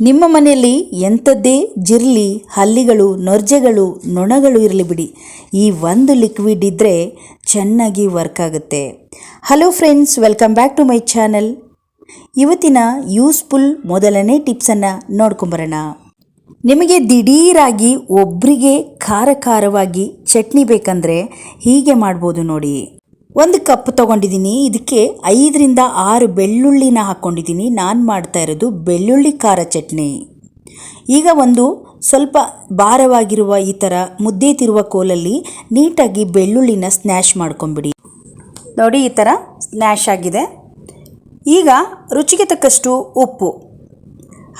ನಿಮ್ಮ ಮನೆಯಲ್ಲಿ ಎಂಥದ್ದೇ ಜಿರ್ಲಿ, ಹಲ್ಲಿಗಳು, ನೊರ್ಜೆಗಳು, ನೊಣಗಳು ಇರಲಿ ಬಿಡಿ. ಈ ಒಂದು ಲಿಕ್ವಿಡ್ ಇದ್ದರೆ ಚೆನ್ನಾಗಿ ವರ್ಕ್ ಆಗುತ್ತೆ. Hello friends welcome back to my channel ಇವತ್ತಿನ ಯೂಸ್ಫುಲ್ ಮೊದಲನೇ ಟಿಪ್ಸನ್ನು ನೋಡ್ಕೊಂಬರೋಣ ನಿಮಗೆ ದಿಢೀರಾಗಿ ಒಬ್ಬರಿಗೆ ಖಾರ ಖಾರವಾಗಿ ಚಟ್ನಿ ಬೇಕಂದರೆ ಹೀಗೆ ಮಾಡ್ಬೋದು ನೋಡಿ. ಒಂದು ಕಪ್ ತಗೊಂಡಿದ್ದೀನಿ. ಇದಕ್ಕೆ ಐದರಿಂದ ಆರು ಬೆಳ್ಳುಳ್ಳಿನ ಹಾಕ್ಕೊಂಡಿದ್ದೀನಿ. ನಾನು ಮಾಡ್ತಾ ಇರೋದು ಬೆಳ್ಳುಳ್ಳಿ ಖಾರ ಚಟ್ನಿ. ಈಗ ಒಂದು ಸ್ವಲ್ಪ ಭಾರವಾಗಿರುವ ಈ ಥರ ಮುದ್ದೆ ತಿರುವ ಕೋಲಲ್ಲಿ ನೀಟಾಗಿ ಬೆಳ್ಳುಳ್ಳಿನ ಸ್ನ್ಯಾಶ್ ಮಾಡ್ಕೊಂಬಿಡಿ. ನೋಡಿ ಈ ಥರ ಸ್ನ್ಯಾಶ್ ಆಗಿದೆ. ಈಗ ರುಚಿಗೆ ತಕ್ಕಷ್ಟು ಉಪ್ಪು.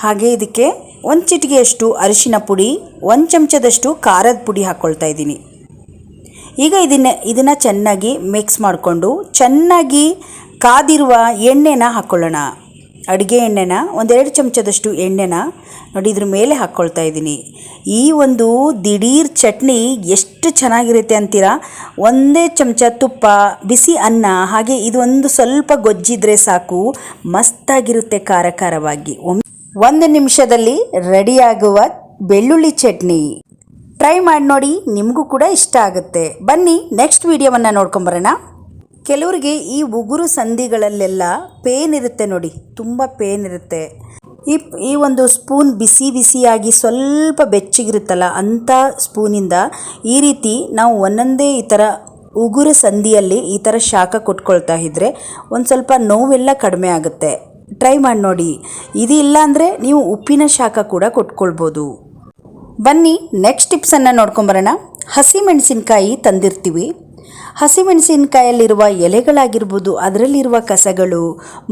ಹಾಗೆ ಇದಕ್ಕೆ ಒಂದು ಚಿಟಿಗೆಯಷ್ಟು ಅರಿಶಿನ ಪುಡಿ, ಒಂದು ಚಮಚದಷ್ಟು ಖಾರದ ಪುಡಿ ಹಾಕ್ಕೊಳ್ತಾ ಇದ್ದೀನಿ. ಈಗ ಇದನ್ನ, ಇದನ್ನು ಚೆನ್ನಾಗಿ ಮಿಕ್ಸ್ ಮಾಡಿಕೊಂಡು ಚೆನ್ನಾಗಿ ಕಾದಿರುವ ಎಣ್ಣೆನ ಹಾಕ್ಕೊಳ್ಳೋಣ ಅಡುಗೆ ಎಣ್ಣೆನ, ಒಂದೆರಡು ಚಮಚದಷ್ಟು ಎಣ್ಣೆನ ನೋಡಿ ಇದ್ರ ಮೇಲೆ ಹಾಕ್ಕೊಳ್ತಾ ಇದ್ದೀನಿ. ಈ ಒಂದು ದಿಢೀರ್ ಚಟ್ನಿ ಎಷ್ಟು ಚೆನ್ನಾಗಿರುತ್ತೆ ಅಂತೀರಾ? ಒಂದೇ ಚಮಚ ತುಪ್ಪ, ಬಿಸಿ ಅನ್ನ, ಹಾಗೆ ಇದೊಂದು ಸ್ವಲ್ಪ ಗೊಜ್ಜಿದ್ರೆ ಸಾಕು, ಮಸ್ತಾಗಿರುತ್ತೆ ಖಾರ ಖಾರವಾಗಿ ಒಂದು ನಿಮಿಷದಲ್ಲಿ ರೆಡಿಯಾಗುವ ಬೆಳ್ಳುಳ್ಳಿ ಚಟ್ನಿ. ಟ್ರೈ ಮಾಡಿ ನೋಡಿ, ನಿಮಗೂ ಕೂಡ ಇಷ್ಟ ಆಗುತ್ತೆ. ಬನ್ನಿ ನೆಕ್ಸ್ಟ್ ವಿಡಿಯೋವನ್ನು ನೋಡ್ಕೊಂಬರೋಣ ಕೆಲವರಿಗೆ ಈ ಉಗುರು ಸಂಧಿಗಳಲ್ಲೆಲ್ಲ ಪೇನ್ ಇರುತ್ತೆ ನೋಡಿ, ತುಂಬ ಪೇನ್ ಇರುತ್ತೆ. ಈ ಈ ಒಂದು ಸ್ಪೂನ್ ಬಿಸಿ ಬಿಸಿಯಾಗಿ ಸ್ವಲ್ಪ ಬೆಚ್ಚಗಿರುತ್ತಲ್ಲ ಅಂಥ ಸ್ಪೂನಿಂದ ಈ ರೀತಿ ನಾವು ಒಂದೊಂದೇ ಈ ಥರ ಉಗುರು ಸಂಧಿಯಲ್ಲಿ ಈ ಥರ ಶಾಖ ಕೊಟ್ಕೊಳ್ತಾ ಇದ್ದರೆ ಒಂದು ಸ್ವಲ್ಪ ನೋವೆಲ್ಲ ಕಡಿಮೆ ಆಗುತ್ತೆ. ಟ್ರೈ ಮಾಡಿ ನೋಡಿ. ಇದು ಇಲ್ಲ ಅಂದರೆ ನೀವು ಉಪ್ಪಿನ ಶಾಖ ಕೂಡ ಕೊಟ್ಕೊಳ್ಬೋದು. ಬನ್ನಿ ನೆಕ್ಸ್ಟ್ ಟಿಪ್ಸನ್ನು ನೋಡ್ಕೊಂಬರೋಣ. ಹಸಿಮೆಣಸಿನ್ಕಾಯಿ ತಂದಿರ್ತೀವಿ. ಹಸಿಮೆಣಸಿನಕಾಯಲ್ಲಿರುವ ಎಲೆಗಳಾಗಿರ್ಬೋದು, ಅದರಲ್ಲಿರುವ ಕಸಗಳು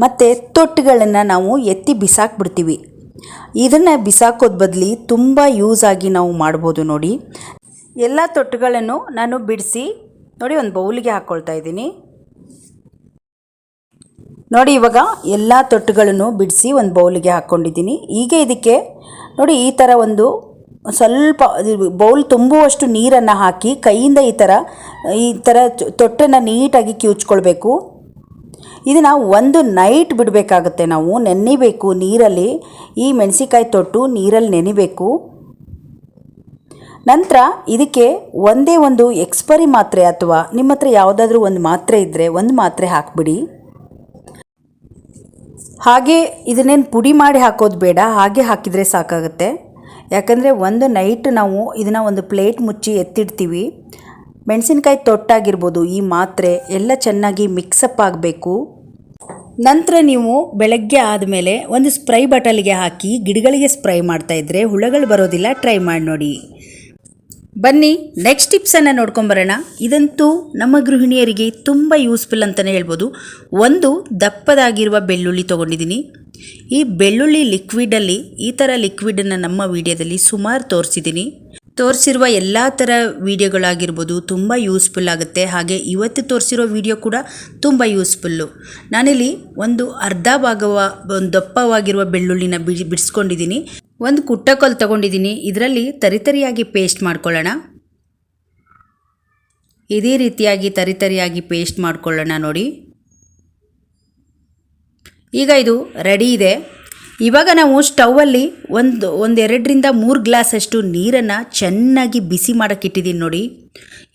ಮತ್ತು ತೊಟ್ಟುಗಳನ್ನು ನಾವು ಎತ್ತಿ ಬಿಸಾಕ್ಬಿಡ್ತೀವಿ. ಇದನ್ನು ಬಿಸಾಕೋದ್ ಬದಲಿ ತುಂಬ ಯೂಸ್ ಆಗಿ ನಾವು ಮಾಡ್ಬೋದು ನೋಡಿ. ಎಲ್ಲ ತೊಟ್ಟುಗಳನ್ನು ನಾನು ಬಿಡಿಸಿ, ನೋಡಿ ಒಂದು ಬೌಲಿಗೆ ಹಾಕ್ಕೊಳ್ತಾ ಇದ್ದೀನಿ. ನೋಡಿ ಇವಾಗ ಎಲ್ಲ ತೊಟ್ಟುಗಳನ್ನು ಬಿಡಿಸಿ ಒಂದು ಬೌಲಿಗೆ ಹಾಕ್ಕೊಂಡಿದ್ದೀನಿ ಈಗ ಇದಕ್ಕೆ ನೋಡಿ ಈ ಥರ ಒಂದು ಸ್ವಲ್ಪ ಬೌಲ್ ತುಂಬುವಷ್ಟು ನೀರನ್ನು ಹಾಕಿ ಕೈಯಿಂದ ಈ ಥರ ಈ ಥರ ತೊಟ್ಟನ್ನು ನೀಟಾಗಿ ಕಿವುಚ್ಕೊಳ್ಬೇಕು. ಇದನ್ನು ಒಂದು ನೈಟ್ ಬಿಡಬೇಕಾಗುತ್ತೆ ನಾವು ನೆನೆಬೇಕು ನೀರಲ್ಲಿ. ಈ ಮೆಣಸಿಕಾಯಿ ತೊಟ್ಟು ನೀರಲ್ಲಿ ನೆನಿಬೇಕು. ನಂತರ ಇದಕ್ಕೆ ಒಂದೇ ಒಂದು ಎಕ್ಸ್ಪರಿ ಮಾತ್ರೆ ಅಥವಾ ನಿಮ್ಮ ಹತ್ರ ಯಾವುದಾದ್ರೂ ಒಂದು ಮಾತ್ರೆ ಇದ್ದರೆ ಒಂದು ಮಾತ್ರೆ ಹಾಕಿಬಿಡಿ. ಹಾಗೆ ಇದನ್ನೇನು ಪುಡಿ ಮಾಡಿ ಹಾಕೋದು ಬೇಡ, ಹಾಗೆ ಹಾಕಿದರೆ ಸಾಕಾಗುತ್ತೆ. ಯಾಕಂದರೆ ಒಂದು ನೈಟ್ ನಾವು ಇದನ್ನು ಒಂದು ಪ್ಲೇಟ್ ಮುಚ್ಚಿ ಎತ್ತಿಡ್ತೀವಿ. ಮೆಣಸಿನ್ಕಾಯಿ ತೊಟ್ಟಾಗಿರ್ಬೋದು, ಈ ಮಾತ್ರೆ ಎಲ್ಲ ಚೆನ್ನಾಗಿ ಮಿಕ್ಸಪ್ ಆಗಬೇಕು. ನಂತರ ನೀವು ಬೆಳಗ್ಗೆ ಆದಮೇಲೆ ಒಂದು ಸ್ಪ್ರೈ ಬಾಟಲಿಗೆ ಹಾಕಿ ಗಿಡಗಳಿಗೆ ಸ್ಪ್ರೈ ಮಾಡ್ತಾಯಿದ್ರೆ ಹುಳಗಳು ಬರೋದಿಲ್ಲ ಟ್ರೈ ಮಾಡಿ ನೋಡಿ. ಬನ್ನಿ ನೆಕ್ಸ್ಟ್ ಟಿಪ್ಸನ್ನು ನೋಡ್ಕೊಂಬರೋಣ ಇದಂತೂ ನಮ್ಮ ಗೃಹಿಣಿಯರಿಗೆ ತುಂಬ ಯೂಸ್ಫುಲ್ ಅಂತಲೇ ಹೇಳ್ಬೋದು. ಒಂದು ದಪ್ಪದಾಗಿರುವ ಬೆಳ್ಳುಳ್ಳಿ ತೊಗೊಂಡಿದ್ದೀನಿ. ಈ ಬೆಳ್ಳುಳ್ಳಿ ಲಿಕ್ವಿಡಲ್ಲಿ ಈ ಥರ ಲಿಕ್ವಿಡನ್ನು ನಮ್ಮ ವಿಡಿಯೋದಲ್ಲಿ ಸುಮಾರು ತೋರಿಸಿದ್ದೀನಿ ತೋರಿಸಿರುವ ಎಲ್ಲ ಥರ ವೀಡಿಯೋಗಳಾಗಿರ್ಬೋದು ತುಂಬ ಯೂಸ್ಫುಲ್ ಆಗುತ್ತೆ. ಹಾಗೆ ಇವತ್ತು ತೋರಿಸಿರೋ ವಿಡಿಯೋ ಕೂಡ ತುಂಬ ಯೂಸ್ಫುಲ್ಲು ನಾನಿಲ್ಲಿ ಒಂದು ಅರ್ಧ ಭಾಗವ, ಒಂದು ದಪ್ಪವಾಗಿರುವ ಬೆಳ್ಳುಳ್ಳಿನ ಬಿಡಿ ಬಿಡಿಸ್ಕೊಂಡಿದ್ದೀನಿ ಒಂದು ಕುಟ್ಟಕೊಲ್ ತೊಗೊಂಡಿದ್ದೀನಿ ಇದರಲ್ಲಿ ತರಿತರಿಯಾಗಿ ಪೇಸ್ಟ್ ಮಾಡ್ಕೊಳ್ಳೋಣ. ಇದೇ ರೀತಿಯಾಗಿ ತರಿತರಿಯಾಗಿ ಪೇಸ್ಟ್ ಮಾಡ್ಕೊಳ್ಳೋಣ ನೋಡಿ. ಈಗ ಇದು ರೆಡಿ ಇದೆ. ಇವಾಗ ನಾವು ಸ್ಟೌವಲ್ಲಿ ಒಂದು, ಒಂದೆರಡರಿಂದ ಮೂರು ಗ್ಲಾಸಷ್ಟು ನೀರನ್ನು ಚೆನ್ನಾಗಿ ಬಿಸಿ ಮಾಡೋಕ್ಕಿಟ್ಟಿದ್ದೀನಿ ನೋಡಿ.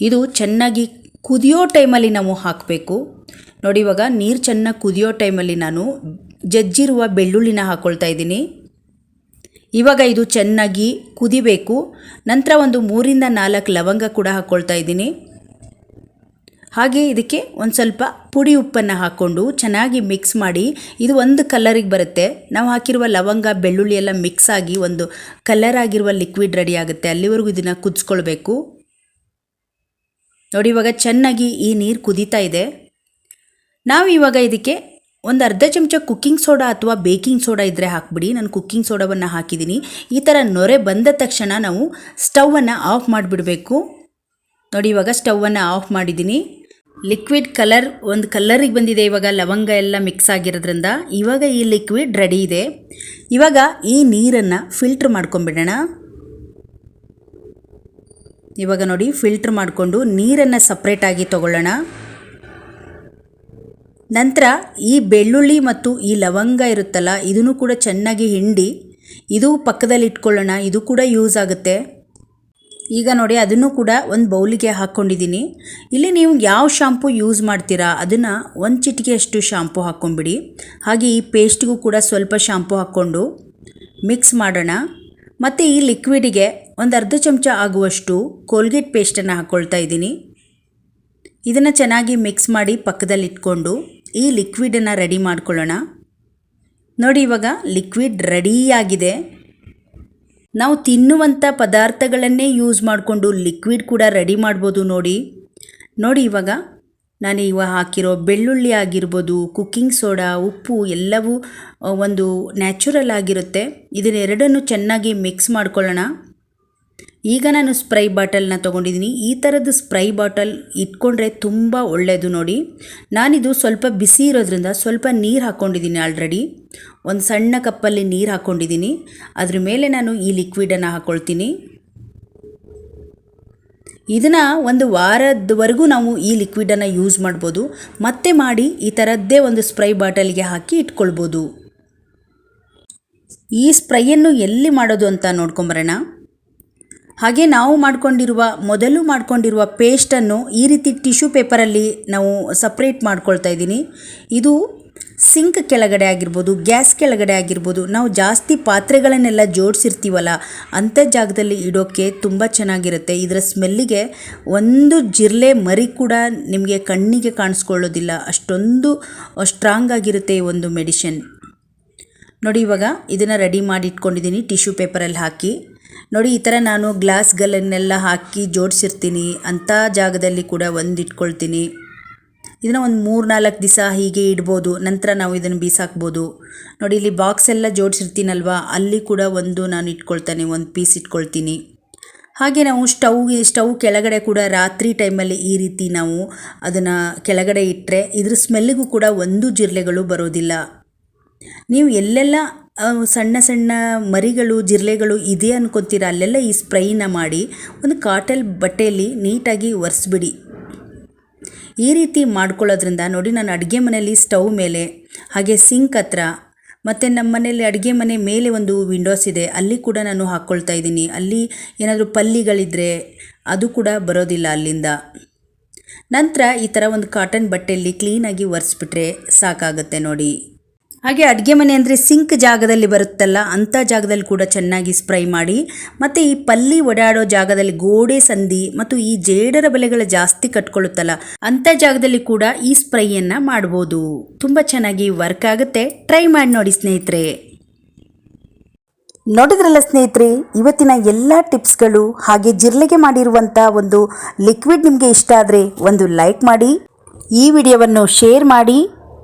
ಇದು ಚೆನ್ನಾಗಿ ಕುದಿಯೋ ಟೈಮಲ್ಲಿ ನಾವು ಹಾಕಬೇಕು. ನೋಡಿ ಇವಾಗ ನೀರು ಚೆನ್ನಾಗಿ ಕುದಿಯೋ ಟೈಮಲ್ಲಿ ನಾನು ಜಜ್ಜಿರುವ ಬೆಳ್ಳುಳ್ಳಿನ ಹಾಕ್ಕೊಳ್ತಾ ಇದ್ದೀನಿ. ಇವಾಗ ಇದು ಚೆನ್ನಾಗಿ ಕುದಿಬೇಕು. ನಂತರ ಒಂದು ಮೂರಿಂದ ನಾಲ್ಕು ಲವಂಗ ಕೂಡ ಹಾಕ್ಕೊಳ್ತಾ ಇದ್ದೀನಿ. ಹಾಗೆ ಇದಕ್ಕೆ ಒಂದು ಸ್ವಲ್ಪ ಪುಡಿ ಉಪ್ಪನ್ನು ಹಾಕ್ಕೊಂಡು ಚೆನ್ನಾಗಿ ಮಿಕ್ಸ್ ಮಾಡಿ, ಇದು ಒಂದು ಕಲ್ಲರಿಗೆ ಬರುತ್ತೆ. ನಾವು ಹಾಕಿರುವ ಲವಂಗ, ಬೆಳ್ಳುಳ್ಳಿ ಎಲ್ಲ ಮಿಕ್ಸ್ ಆಗಿ ಒಂದು ಕಲರ್ ಆಗಿರುವ ಲಿಕ್ವಿಡ್ ರೆಡಿ ಆಗುತ್ತೆ. ಅಲ್ಲಿವರೆಗೂ ಇದನ್ನು ಕುದಿಸ್ಕೊಳ್ಬೇಕು. ನೋಡಿ, ಇವಾಗ ಚೆನ್ನಾಗಿ ಈ ನೀರು ಕುದೀತಾ ಇದೆ. ನಾವು ಇವಾಗ ಇದಕ್ಕೆ ಒಂದು ಅರ್ಧ ಚಮಚ ಕುಕ್ಕಿಂಗ್ ಸೋಡಾ ಅಥವಾ ಬೇಕಿಂಗ್ ಸೋಡಾ ಇದ್ದರೆ ಹಾಕ್ಬಿಡಿ. ನಾನು ಕುಕ್ಕಿಂಗ್ ಸೋಡಾವನ್ನು ಹಾಕಿದ್ದೀನಿ ಈ ಥರ ನೊರೆ ಬಂದ ತಕ್ಷಣ ನಾವು ಸ್ಟವನ್ನು ಆಫ್ ಮಾಡಿಬಿಡಬೇಕು. ನೋಡಿ, ಇವಾಗ ಸ್ಟವನ್ನು ಆಫ್ ಮಾಡಿದ್ದೀನಿ ಲಿಕ್ವಿಡ್ ಕಲರ್ ಒಂದು ಕಲ್ಲರಿಗೆ ಬಂದಿದೆ ಇವಾಗ, ಲವಂಗ ಎಲ್ಲ ಮಿಕ್ಸ್ ಆಗಿರೋದ್ರಿಂದ. ಇವಾಗ ಈ ಲಿಕ್ವಿಡ್ ರೆಡಿ ಇದೆ. ಇವಾಗ ಈ ನೀರನ್ನು ಫಿಲ್ಟ್ರ್ ಮಾಡ್ಕೊಂಬಿಡೋಣ ಇವಾಗ ನೋಡಿ ಫಿಲ್ಟ್ರ್ ಮಾಡಿಕೊಂಡು ನೀರನ್ನು ಸಪ್ರೇಟಾಗಿ ತಗೊಳ್ಳೋಣ. ನಂತರ ಈ ಬೆಳ್ಳುಳ್ಳಿ ಮತ್ತು ಈ ಲವಂಗ ಇರುತ್ತಲ್ಲ, ಇದನ್ನು ಕೂಡ ಚೆನ್ನಾಗಿ ಹಿಂಡಿ, ಇದು ಪಕ್ಕದಲ್ಲಿ ಇಟ್ಕೊಳ್ಳೋಣ ಇದು ಕೂಡ ಯೂಸ್ ಆಗುತ್ತೆ. ಈಗ ನೋಡಿ, ಅದನ್ನು ಕೂಡ ಒಂದು ಬೌಲಿಗೆ ಹಾಕ್ಕೊಂಡಿದ್ದೀನಿ ಇಲ್ಲಿ ನೀವು ಯಾವ ಶಾಂಪು ಯೂಸ್ ಮಾಡ್ತೀರಾ, ಅದನ್ನು ಒಂದು ಚಿಟಿಕೆಯಷ್ಟು ಶಾಂಪು ಹಾಕ್ಕೊಂಬಿಡಿ ಹಾಗೆ ಈ ಪೇಸ್ಟ್ಗೂ ಕೂಡ ಸ್ವಲ್ಪ ಶಾಂಪು ಹಾಕ್ಕೊಂಡು ಮಿಕ್ಸ್ ಮಾಡೋಣ. ಮತ್ತು ಈ ಲಿಕ್ವಿಡಿಗೆ ಒಂದು ಅರ್ಧ ಚಮಚ ಆಗುವಷ್ಟು ಕೋಲ್ಗೇಟ್ ಪೇಸ್ಟನ್ನು ಹಾಕ್ಕೊಳ್ತಾ ಇದ್ದೀನಿ. ಇದನ್ನು ಚೆನ್ನಾಗಿ ಮಿಕ್ಸ್ ಮಾಡಿ ಪಕ್ಕದಲ್ಲಿ ಇಟ್ಕೊಂಡು ಈ ಲಿಕ್ವಿಡನ್ನು ರೆಡಿ ಮಾಡ್ಕೊಳ್ಳೋಣ. ನೋಡಿ ಇವಾಗ ಲಿಕ್ವಿಡ್ ರೆಡಿಯಾಗಿದೆ ನಾವು ತಿನ್ನುವಂಥ ಪದಾರ್ಥಗಳನ್ನೇ ಯೂಸ್ ಮಾಡಿಕೊಂಡು ಲಿಕ್ವಿಡ್ ಕೂಡ ರೆಡಿ ಮಾಡ್ಬೋದು ನೋಡಿ. ನೋಡಿ ಇವಾಗ ನಾನು ಇವಾಗ ಹಾಕಿರೋ ಬೆಳ್ಳುಳ್ಳಿ ಆಗಿರ್ಬೋದು ಕುಕ್ಕಿಂಗ್ ಸೋಡಾ, ಉಪ್ಪು ಎಲ್ಲವೂ ಒಂದು ನ್ಯಾಚುರಲ್ ಆಗಿರುತ್ತೆ. ಇದನ್ನೆರಡನ್ನು ಚೆನ್ನಾಗಿ ಮಿಕ್ಸ್ ಮಾಡ್ಕೊಳ್ಳೋಣ. ಈಗ ನಾನು ಸ್ಪ್ರೈ ಬಾಟಲ್ನ ತೊಗೊಂಡಿದ್ದೀನಿ. ಈ ಥರದ ಸ್ಪ್ರೈ ಬಾಟಲ್ ಇಟ್ಕೊಂಡ್ರೆ ತುಂಬ ಒಳ್ಳೆಯದು ನೋಡಿ. ನಾನಿದು ಸ್ವಲ್ಪ ಬಿಸಿ ಇರೋದ್ರಿಂದ ಸ್ವಲ್ಪ ನೀರು ಹಾಕ್ಕೊಂಡಿದ್ದೀನಿ ಆಲ್ರೆಡಿ. ಒಂದು ಸಣ್ಣ ಕಪ್ಪಲ್ಲಿ ನೀರು ಹಾಕ್ಕೊಂಡಿದ್ದೀನಿ ಅದ್ರ ಮೇಲೆ ನಾನು ಈ ಲಿಕ್ವಿಡನ್ನು ಹಾಕ್ಕೊಳ್ತೀನಿ ಇದನ್ನು ಒಂದು ವಾರದವರೆಗೂ ನಾವು ಈ ಲಿಕ್ವಿಡನ್ನು ಯೂಸ್ ಮಾಡ್ಬೋದು. ಮತ್ತೆ ಮಾಡಿ ಈ ಥರದ್ದೇ ಒಂದು ಸ್ಪ್ರೈ ಬಾಟಲ್ಗೆ ಹಾಕಿ ಇಟ್ಕೊಳ್ಬೋದು. ಈ ಸ್ಪ್ರೈಯನ್ನು ಎಲ್ಲಿ ಮಾಡೋದು ಅಂತ ನೋಡ್ಕೊಂಬರೋಣ. ಹಾಗೆ ನಾವು ಮಾಡ್ಕೊಂಡಿರುವ, ಮೊದಲು ಮಾಡ್ಕೊಂಡಿರುವ ಪೇಸ್ಟನ್ನು ಈ ರೀತಿ ಟಿಶ್ಯೂ ಪೇಪರಲ್ಲಿ ನಾವು ಸಪ್ರೇಟ್ ಮಾಡ್ಕೊಳ್ತಾ ಇದ್ದೀನಿ. ಇದು ಸಿಂಕ್ ಕೆಳಗಡೆ ಆಗಿರ್ಬೋದು, ಗ್ಯಾಸ್ ಕೆಳಗಡೆ ಆಗಿರ್ಬೋದು, ನಾವು ಜಾಸ್ತಿ ಪಾತ್ರೆಗಳನ್ನೆಲ್ಲ ಜೋಡಿಸಿರ್ತೀವಲ್ಲ, ಅಂಥ ಜಾಗದಲ್ಲಿ ಇಡೋಕ್ಕೆ ತುಂಬ ಚೆನ್ನಾಗಿರುತ್ತೆ. ಇದರ ಸ್ಮೆಲ್ಲಿಗೆ ಒಂದು ಜಿರ್ಲೆ ಮರಿ ಕೂಡ ನಿಮಗೆ ಕಣ್ಣಿಗೆ ಕಾಣಿಸ್ಕೊಳ್ಳೋದಿಲ್ಲ. ಅಷ್ಟೊಂದು ಸ್ಟ್ರಾಂಗ್ ಆಗಿರುತ್ತೆ ಈ ಒಂದು ಮೆಡಿಷನ್ ನೋಡಿ ಇವಾಗ ಇದನ್ನು ರೆಡಿ ಮಾಡಿ ಇಟ್ಕೊಂಡಿದ್ದೀನಿ ಟಿಶ್ಯೂ ಪೇಪರಲ್ಲಿ ಹಾಕಿ. ನೋಡಿ ಈ ಥರ ನಾನು ಗ್ಲಾಸ್ಗಳನ್ನೆಲ್ಲ ಹಾಕಿ ಜೋಡಿಸಿರ್ತೀನಿ, ಅಂಥ ಜಾಗದಲ್ಲಿ ಕೂಡ ಒಂದು ಇಟ್ಕೊಳ್ತೀನಿ. ಇದನ್ನು ಒಂದು ಮೂರು ನಾಲ್ಕು ದಿವಸ ಹೀಗೆ ಇಡ್ಬೋದು, ನಂತರ ನಾವು ಇದನ್ನು ಬೀಸಾಕ್ಬೋದು. ನೋಡಿ, ಇಲ್ಲಿ ಬಾಕ್ಸ್ ಎಲ್ಲ ಜೋಡಿಸಿರ್ತೀನಲ್ವ? ಅಲ್ಲಿ ಕೂಡ ಒಂದು ನಾನು ಇಟ್ಕೊಳ್ತಾನೆ, ಒಂದು ಪೀಸ್ ಇಟ್ಕೊಳ್ತೀನಿ. ಹಾಗೆ ನಾವು ಸ್ಟವ್ ಸ್ಟವ್ ಕೆಳಗಡೆ ಕೂಡ ರಾತ್ರಿ ಟೈಮಲ್ಲಿ ಈ ರೀತಿ ನಾವು ಅದನ್ನು ಕೆಳಗಡೆ ಇಟ್ಟರೆ ಇದ್ರ ಸ್ಮೆಲ್ಲಿಗೂ ಕೂಡ ಒಂದು ಜಿರಲೆಗಳು ಬರೋದಿಲ್ಲ. ನೀವು ಎಲ್ಲೆಲ್ಲ ಸಣ್ಣ ಸಣ್ಣ ಮರಿಗಳು, ಜಿರಲೆಗಳು ಇದೆ ಅನ್ಕೊತೀರ, ಅಲ್ಲೆಲ್ಲ ಈ ಸ್ಪ್ರೈನ ಮಾಡಿ ಒಂದು ಕಾಟಲ್ ಬಟ್ಟೆಯಲ್ಲಿ ನೀಟಾಗಿ ಒರೆಸ್ಬಿಡಿ. ಈ ರೀತಿ ಮಾಡ್ಕೊಳ್ಳೋದ್ರಿಂದ ನೋಡಿ ನಾನು ಅಡುಗೆ ಮನೆಯಲ್ಲಿ ಸ್ಟವ್ ಮೇಲೆ, ಹಾಗೆ ಸಿಂಕ್ ಹತ್ರ, ಮತ್ತು ನಮ್ಮ ಮನೆಯಲ್ಲಿ ಅಡುಗೆ ಮನೆ ಮೇಲೆ ಒಂದು ವಿಂಡೋಸ್ ಇದೆ. ಅಲ್ಲಿ ಕೂಡ ನಾನು ಹಾಕ್ಕೊಳ್ತಾ ಇದ್ದೀನಿ. ಅಲ್ಲಿ ಏನಾದರೂ ಪಲ್ಲಿಗಳಿದ್ದರೆ ಅದು ಕೂಡ ಬರೋದಿಲ್ಲ ಅಲ್ಲಿಂದ. ನಂತರ ಈ ಥರ ಒಂದು ಕಾಟನ್ ಬಟ್ಟೆಯಲ್ಲಿ ಕ್ಲೀನಾಗಿ ಒರೆಸ್ಬಿಟ್ರೆ ಸಾಕಾಗುತ್ತೆ ನೋಡಿ. ಹಾಗೆ ಅಡುಗೆ ಮನೆ ಅಂದರೆ ಸಿಂಕ್ ಜಾಗದಲ್ಲಿ ಬರುತ್ತಲ್ಲ ಅಂಥ ಜಾಗದಲ್ಲಿ ಕೂಡ ಚೆನ್ನಾಗಿ ಸ್ಪ್ರೈ ಮಾಡಿ. ಮತ್ತು ಈ ಪಲ್ಲಿ ಓಡಾಡೋ ಜಾಗದಲ್ಲಿ ಗೋಡೆ ಸಂಧಿ ಮತ್ತು ಈ ಜೇಡರ ಬೆಲೆಗಳು ಜಾಸ್ತಿ ಕಟ್ಕೊಳ್ಳುತ್ತಲ್ಲ ಅಂಥ ಜಾಗದಲ್ಲಿ ಕೂಡ ಈ ಸ್ಪ್ರೈಯನ್ನು ಮಾಡ್ಬೋದು. ತುಂಬ ಚೆನ್ನಾಗಿ ವರ್ಕ್ ಆಗುತ್ತೆ. ಟ್ರೈ ಮಾಡಿ ನೋಡಿ ಸ್ನೇಹಿತರೆ. ನೋಡಿದ್ರಲ್ಲ ಸ್ನೇಹಿತರೆ, ಇವತ್ತಿನ ಎಲ್ಲ ಟಿಪ್ಸ್ಗಳು ಹಾಗೆ ಜಿರ್ಲೆಗೆ ಮಾಡಿರುವಂಥ ಒಂದು ಲಿಕ್ವಿಡ್ ನಿಮಗೆ ಇಷ್ಟ ಆದರೆ ಒಂದು ಲೈಕ್ ಮಾಡಿ, ಈ ವಿಡಿಯೋವನ್ನು ಶೇರ್ ಮಾಡಿ.